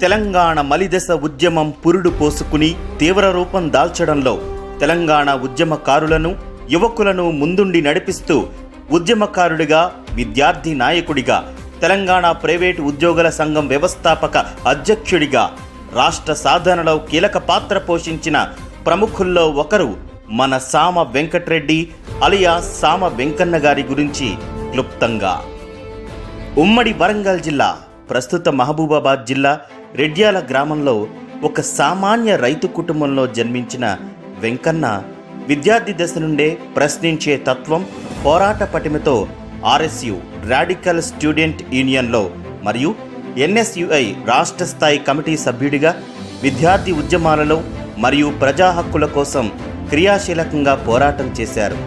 తెలంగాణ మలిదశ ఉద్యమం పురుడు పోసుకుని తీవ్ర రూపం దాల్చడంలో తెలంగాణ ఉద్యమకారులను యువకులను ముందుండి నడిపిస్తూ ఉద్యమకారుడిగా విద్యార్థి నాయకుడిగా తెలంగాణ ప్రైవేటు ఉద్యోగుల సంఘం వ్యవస్థాపక అధ్యక్షుడిగా రాష్ట్ర సాధనలో కీలక పాత్ర పోషించిన ప్రముఖుల్లో ఒకరు మన సామ వెంకట్రెడ్డి అలియా సామ వెంకన్న గారి గురించి క్లుప్తంగా. ఉమ్మడి వరంగల్ జిల్లా ప్రస్తుత మహబూబాబాద్ జిల్లా రెడ్యాల గ్రామంలో ఒక సామాన్య రైతు కుటుంబంలో జన్మించిన వెంకన్న విద్యార్థి దశ నుండే ప్రశ్నించే తత్వం పోరాట పటిమతో ఆర్ఎస్యు రాడికల్ స్టూడెంట్ యూనియన్లో మరియు ఎన్ఎస్యుఐ రాష్ట్ర స్థాయి కమిటీ సభ్యుడిగా విద్యార్థి ఉద్యమాలలో మరియు ప్రజా హక్కుల కోసం క్రియాశీలకంగా పోరాటం చేశారు.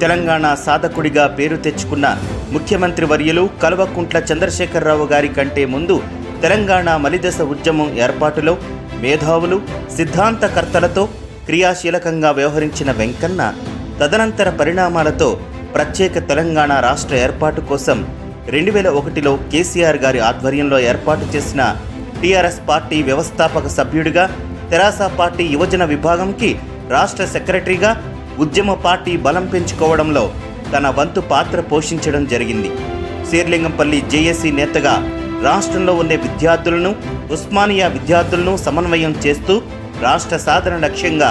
తెలంగాణ సాధకుడిగా పేరు తెచ్చుకున్న ముఖ్యమంత్రి వర్యులు కల్వకుంట్ల చంద్రశేఖరరావు గారి కంటే ముందు తెలంగాణ మలిదశ ఉద్యమం ఏర్పాటులో మేధావులు సిద్ధాంతకర్తలతో క్రియాశీలకంగా వ్యవహరించిన వెంకన్న తదనంతర పరిణామాలతో ప్రత్యేక తెలంగాణ రాష్ట్ర ఏర్పాటు కోసం రెండు వేల ఒకటిలో కేసీఆర్ గారి ఆధ్వర్యంలో ఏర్పాటు చేసిన టీఆర్ఎస్ పార్టీ వ్యవస్థాపక సభ్యుడిగా తెరాస పార్టీ యువజన విభాగంకి రాష్ట్ర సెక్రటరీగా ఉద్యమ పార్టీ బలం పెంచుకోవడంలో తన వంతు పాత్ర పోషించడం జరిగింది. శీర్లింగంపల్లి జేఏసీ నేతగా రాష్ట్రంలో ఉండే విద్యార్థులను ఉస్మానియా విద్యార్థులను సమన్వయం చేస్తూ రాష్ట్ర సాధన లక్ష్యంగా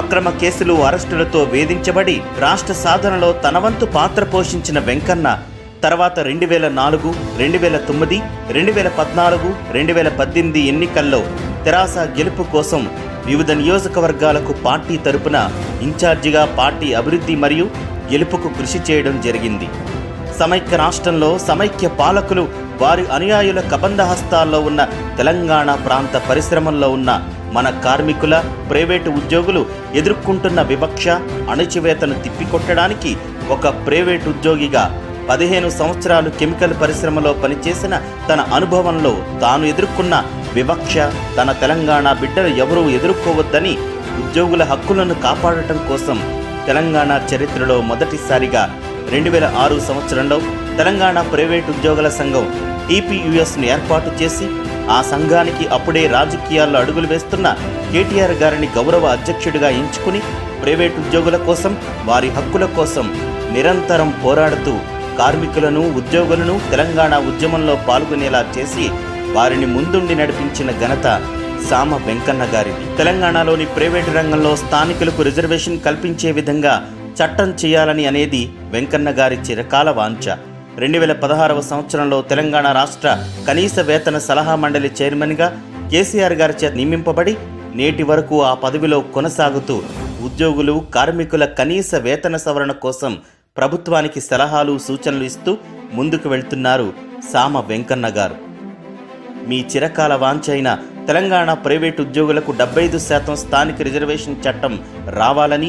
అక్రమ కేసులు అరెస్టులతో వేధించబడి రాష్ట్ర సాధనలో తనవంతు పాత్ర పోషించిన వెంకన్న తర్వాత రెండు వేల నాలుగు రెండు వేల తొమ్మిది రెండు వేల పద్నాలుగు రెండు వేల పద్దెనిమిది ఎన్నికల్లో తెరాస గెలుపు కోసం వివిధ నియోజకవర్గాలకు పార్టీ తరపున ఇన్ఛార్జిగా పార్టీ అభివృద్ధి మరియు గెలుపుకు కృషి చేయడం జరిగింది. సమైక్య రాష్ట్రంలో సమైక్య పాలకులు వారి అనుయాయుల కబంధ హస్తాల్లో ఉన్న తెలంగాణ ప్రాంత పరిశ్రమల్లో ఉన్న మన కార్మికుల ప్రైవేటు ఉద్యోగులు ఎదుర్కొంటున్న వివక్ష అణచివేతను తిప్పికొట్టడానికి ఒక ప్రైవేటు ఉద్యోగిగా పదిహేను సంవత్సరాలు కెమికల్ పరిశ్రమలో పనిచేసిన తన అనుభవంలో తాను ఎదుర్కొన్న వివక్ష తన తెలంగాణ బిడ్డలు ఎవరూ ఎదుర్కోవద్దని ఉద్యోగుల హక్కులను కాపాడటం కోసం తెలంగాణ చరిత్రలో మొదటిసారిగా రెండు వేల ఆరు సంవత్సరంలో తెలంగాణ ప్రైవేట్ ఉద్యోగుల సంఘం టీపీయుఎస్ను ఏర్పాటు చేసి ఆ సంఘానికి అప్పుడే రాజకీయాల్లో అడుగులు వేస్తున్న కేటీఆర్ గారిని గౌరవ అధ్యక్షుడిగా ఎంచుకుని ప్రైవేట్ ఉద్యోగుల కోసం వారి హక్కుల కోసం నిరంతరం పోరాడుతూ కార్మికులను ఉద్యోగులను తెలంగాణ ఉద్యమంలో పాల్గొనేలా చేసి వారిని ముందుండి నడిపించిన ఘనత సామ వెంకన్న గారిది. తెలంగాణలోని ప్రైవేటు రంగంలో స్థానికులకు రిజర్వేషన్ కల్పించే విధంగా చట్టం చేయాలని అనేది వెంకన్న గారి చిరకాల వాంఛ. రెండు వేల పదహారవ సంవత్సరంలో తెలంగాణ రాష్ట్ర కనీస వేతన సలహా మండలి చైర్మన్గా కేసీఆర్ గారి చేత నియమింపబడి నేటి వరకు ఆ పదవిలో కొనసాగుతూ ఉద్యోగులు కార్మికుల కనీస వేతన సవరణ కోసం ప్రభుత్వానికి సలహాలు సూచనలు ఇస్తూ ముందుకు వెళ్తున్నారు సామ వెంకన్న గారు. మీ చిరకాల వాంఛ అయిన తెలంగాణ ప్రైవేట్ ఉద్యోగులకు డెబ్బై ఐదు శాతం స్థానిక రిజర్వేషన్ చట్టం రావాలని